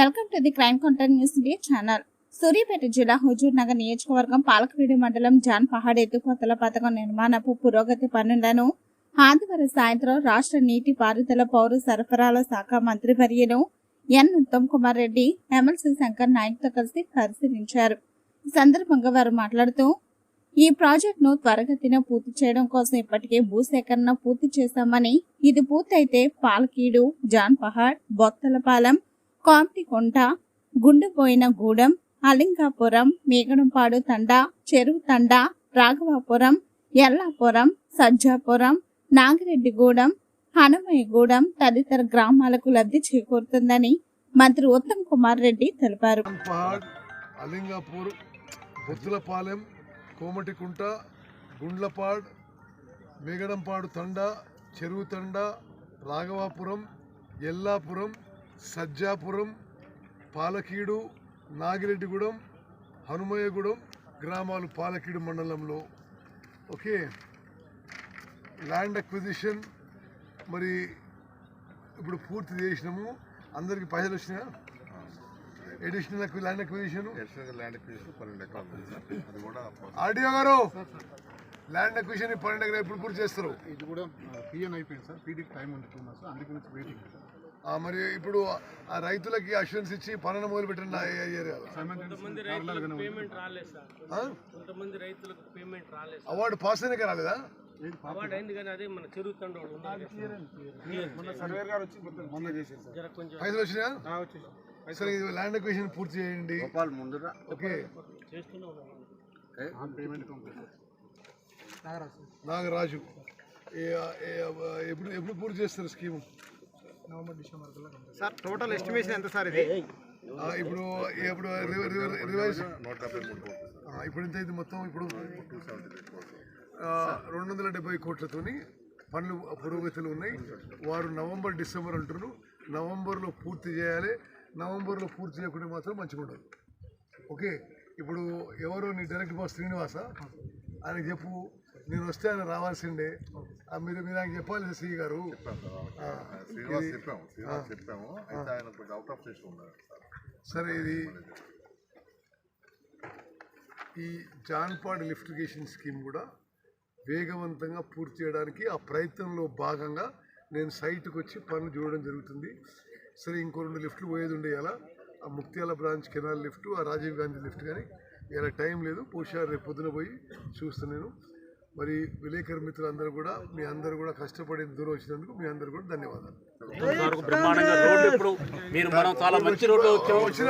To the crime counter news India channel. Suryapet జిల్లా హుజూర్ నగర్ నియోజకవర్గం పాలకవీడి మండలం జాన్ పహాడ్ ఎత్తుపోతల పథకం నిర్మాణపు పురోగతి పనులను ఆదివారం సాయంత్రం రాష్ట్ర నీటి పారుదల పౌర సరఫరాల శాఖ మంత్రి వర్యులు ఎన్ ఉత్తమ్ కుమార్ రెడ్డి ఎమ్మెల్సీ శంకర్ నాయక్తో కలిసి పరిశీలించారు. ఈ సందర్భంగా వారు మాట్లాడుతూ ఈ ప్రాజెక్టును త్వరగతిన పూర్తి చేయడం కోసం ఇప్పటికే భూసేకరణ పూర్తి చేశామని ఇది పూర్తయితే పాలకీడు జాన్ పహాడ్ బొత్తలపాలెం కాంపికొంట గుండెపోయిన గూడెం అలింగాపురం మేగడంపాడు తండ చెరువు తండ రాఘవాపురం ఎల్లాపురం సజ్జాపురం నాగిరెడ్డిగూడెం హనుమయ్యగూడెం తదితర గ్రామాలకు లబ్ధి చేకూరుతుందని మంత్రి ఉత్తమ్ కుమార్ రెడ్డి తెలిపారు. అలింగాపూర్ బొత్తులపాలెం కోమటికుంట గుండ్లపాడ్ మేగడంపాడు తండ చెరువు తండ రాఘవాపురం ఎల్లాపురం సజ్జాపురం పాలకీడు నాగిరెడ్డిగూడెం హనుమయ్యగూడెం గ్రామాలు పాలకీడు మండలంలో. ఓకే. ల్యాండ్ అక్విజిషన్ మరి ఇప్పుడు పూర్తి చేసినాము. అందరికి పైసలు వచ్చినాయా? Additional land acquisition? ఆర్డీఓ గారు! ల్యాండ్ అక్విజిషన్ పన్నెండు ఎకరాలు ఎప్పుడు పూర్తి చేస్తారు? ఇది కూడా పిఎన్ అయిపోయింది సార్. పీడీకి టైం ఉంది టూ మంత్స్ అందుకు నుంచి వెయిటింగ్ సార్ మరి ఇప్పుడు ఆ రైతులకి అష్యూరెన్స్ ఇచ్చి పనులు మొదలు పెట్టండి ఆ ఏరియాలో. కొంతమంది రైతులకు పేమెంట్ రాలేదు సార్. ఆ? కొంతమంది రైతులకు పేమెంట్ రాలేదు సార్. అవార్డు పాస్ అయినాక రాలేదా? అవార్డు అయింది కానీ అదే మన చెరువు తండోడు ఉన్నారు కదా సార్. సర్వేర్ గారు వచ్చి మొన్న చేసేది సార్. జర కొంచెం పైసలు వచ్చినాయా? సరే ఇది ల్యాండ్ అక్విజిషన్ పూర్తి చేయండి. ఓకే. నాగరాజు. ఏ- ఏ- ఎప్పుడు ఎప్పుడు పూర్తి చేస్తారు స్కీము? సార్ టోటల్ ఎస్టిమేషన్ ఎంత సార్ ఇది? ఇప్పుడు ఇప్పుడు రివ- రివ- రివైజ్ ఇప్పుడు ఎంత అయింది మొత్తం? ఇప్పుడు రెండు వందల డెబ్బై కోట్లతోని పనులు పురోగతులు ఉన్నాయి. వారు నవంబర్ డిసెంబర్ అంటున్నారు నవంబర్లో పూర్తి చేయాలి. నవంబర్లో పూర్తి చేయకుండా మాత్రం మంచిగా ఉండదు. ఓకే? ఇప్పుడు ఎవరు నీ డైరెక్ట్ బాస్ శ్రీనివాస? ఆయనకి చెప్పు. నేను వస్తే ఆయన రావాల్సిండే మీరు మీరు ఆయనకి చెప్పాలి శ్రీ గారు. ఆయన సార్. ఇది ఈ జాన్పాడ్ లిఫ్టిగేషన్ స్కీమ్ కూడా వేగవంతంగా పూర్తి చేయడానికి ఆ ప్రయత్నంలో భాగంగా నేను సైట్కి వచ్చి పనులు చూడడం జరుగుతుంది. సరే ఇంకో రెండు లిఫ్ట్లు పోయేది ఉండే ఇలా ఆ ముక్త్యాల బ్రాంచ్ కెనాల్ లిఫ్ట్ ఆ రాజీవ్ గాంధీ లిఫ్ట్ కానీ ఇలా టైం లేదు. బహుశా రేపు పొద్దున పోయి చూస్తున్నాను మరి విలేకరు మిత్రులందరూ కూడా మీ అందరూ కూడా కష్టపడి దూరం వచ్చినందుకు మీ అందరూ కూడా ధన్యవాదాలు. మీరు మనం చాలా మంచి రోడ్డు వచ్చిన